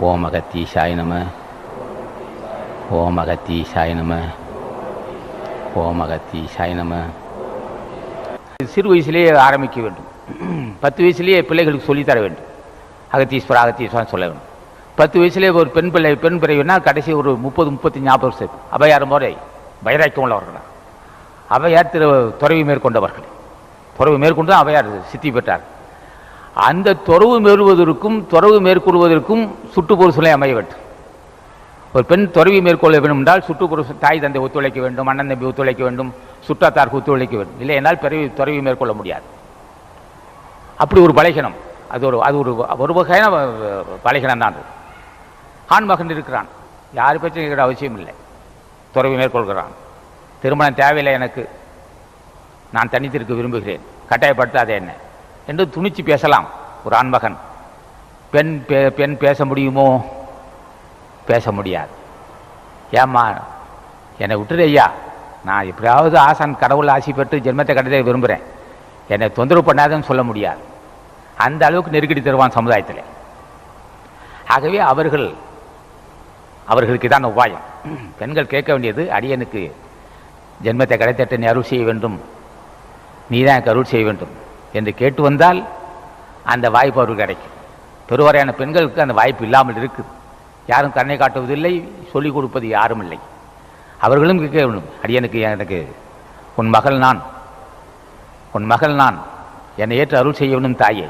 ஓம் அகத்தீசாய நம ஓம் அகத்தீசாய நம ஓம் அகத்தீசாய நம. சிறு வயசுலேயே ஆரம்பிக்க வேண்டும். பத்து வயசுலேயே பிள்ளைகளுக்கு சொல்லித்தர வேண்டும். அகத்தீஸ்வரா அகத்தீஸ்வரன் சொல்ல வேண்டும். பத்து வயசுலேயே ஒரு பெண் பிள்ளை பெண் பிறவினா கடைசி ஒரு முப்பது முப்பத்தி நாற்பது வருஷம். அவையார் முறை வைராக்கியம் உள்ளவர்கள்? அவையார் திரு துறவி மேற்கொண்டவர்கள். துறவு மேற்கொண்டு அவையார் சித்தி பெற்றார். அந்த துறவு மேறுவதற்கும் துறவு மேற்கொள்வதற்கும் சுற்றுப்புற சூழலை அமைய வேண்டும். ஒரு பெண் துறவி மேற்கொள்ள வேண்டும் என்றால் சுற்றுப்புற தாய் தந்தை ஒத்துழைக்க வேண்டும் அண்ணன் தம்பி ஒத்துழைக்க வேண்டும் சுற்றத்தார்க்கு ஒத்துழைக்க வேண்டும். இல்லை என்றால் பிறவி துறவி மேற்கொள்ள முடியாது. அப்படி ஒரு பலகீனம். அது ஒரு அது ஒரு ஒரு வகையான பலகீனம் தான் அது. ஆண் மகன் இருக்கிறான். யார் பற்றி கேட்கிற அவசியம் இல்லை. துறவி மேற்கொள்கிறான். திருமணம் தேவையில்லை எனக்கு. நான் தனித்திருக்க விரும்புகிறேன். கட்டாயப்படுத்தாதே என்ன? என்று துணிச்சு பேசலாம். ஒரு ஆண்மகன். பெண் பே பெண் பேச முடியுமோ? பேச முடியாது. ஏம்மா என்னை விட்டுரு ஐயா நான் எப்படியாவது ஆசான் கடவுள் ஆசி பெற்று ஜென்மத்தை கட்டதை விரும்புகிறேன் என்னை தொந்தரவு பண்ணாதுன்னு சொல்ல முடியாது. அந்த அளவுக்கு நெருக்கடி தருவான் சமுதாயத்தில். ஆகவே அவர்கள் அவர்களுக்கு தான் உபாயம். பெண்கள் கேட்க வேண்டியது அடியனுக்கு ஜென்மத்தை கிடைத்தட்டு நீ அருள் செய்ய வேண்டும். நீ தான் எனக்கு அருள் செய்ய வேண்டும். என்று கேட்டு வந்தால் அந்த வாய்ப்பு அவருக்கு கிடைக்கும். பெருவாரியான பெண்களுக்கு அந்த வாய்ப்பு இல்லாமல் இருக்குது. யாரும் கண்ணை காட்டுவதில்லை சொல்லிக் கொடுப்பது யாரும் இல்லை. அவர்களும் கேட்க வேண்டும் அடியனுக்கு எனக்கு உன் மகள் நான். உன் மகள் நான். என்னை ஏற்று அருள் செய்ய தாயே.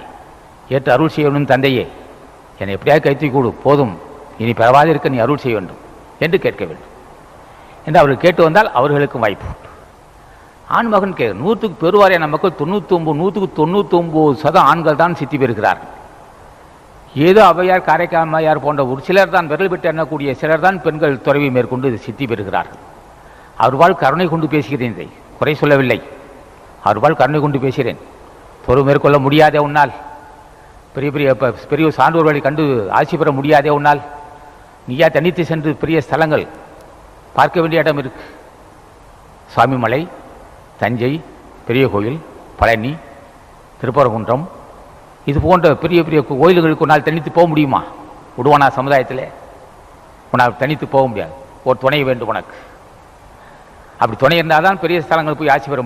ஏற்று அருள் செய்ய தந்தையே. என்னை எப்படியாவது கைத்தி கூடு போதும். இனி பிறவாது இருக்க நீ அருள் செய்ய வேண்டும் என்று கேட்க வேண்டும். என்று அவர்கள் கேட்டு வந்தால் அவர்களுக்கும் வாய்ப்பு ஆண்மகன் ஆண் மகன் கே நூற்றுக்கு பெருவாரியான மக்கள் தொண்ணூத்தொம்பது நூற்றுக்கு தொண்ணூத்தொம்பது சதம் ஆண்கள் தான் சித்தி பெறுகிறார்கள். ஏதோ அவையார் காரைக்காமையார் போன்ற ஒரு சிலர் தான் விரல் விட்டு எண்ணக்கூடிய சிலர் தான் பெண்கள் துறவி மேற்கொண்டு இது சித்தி பெறுகிறார்கள். அவர்வால் கருணை கொண்டு பேசுகிறேன் இதை. குறை சொல்லவில்லை. அவர்வால் கருணை கொண்டு பேசுகிறேன். துறவு மேற்கொள்ள முடியாதே உன்னால். பெரிய பெரிய பெரிய சான்றோர்களை கண்டு ஆட்சி பெற முடியாதே உன்னால். நீயா தனித்து சென்று பெரிய ஸ்தலங்கள் பார்க்க வேண்டிய இடம் இருக்கு. சுவாமிமலை தஞ்சை பெரிய கோயில் பழனி திருப்பரங்குன்றம். இது போன்ற பெரிய பெரிய கோயில்களுக்கு உன்னால் தனித்து போக முடியுமா? விடுவானா சமுதாயத்தில்? உன்னால் தனித்து போக முடியாது. ஒரு துணை வேண்டும் உனக்கு. அப்படி துணை இருந்தால் தான் பெரிய ஸ்தலங்கள் போய் ஆட்சி பெற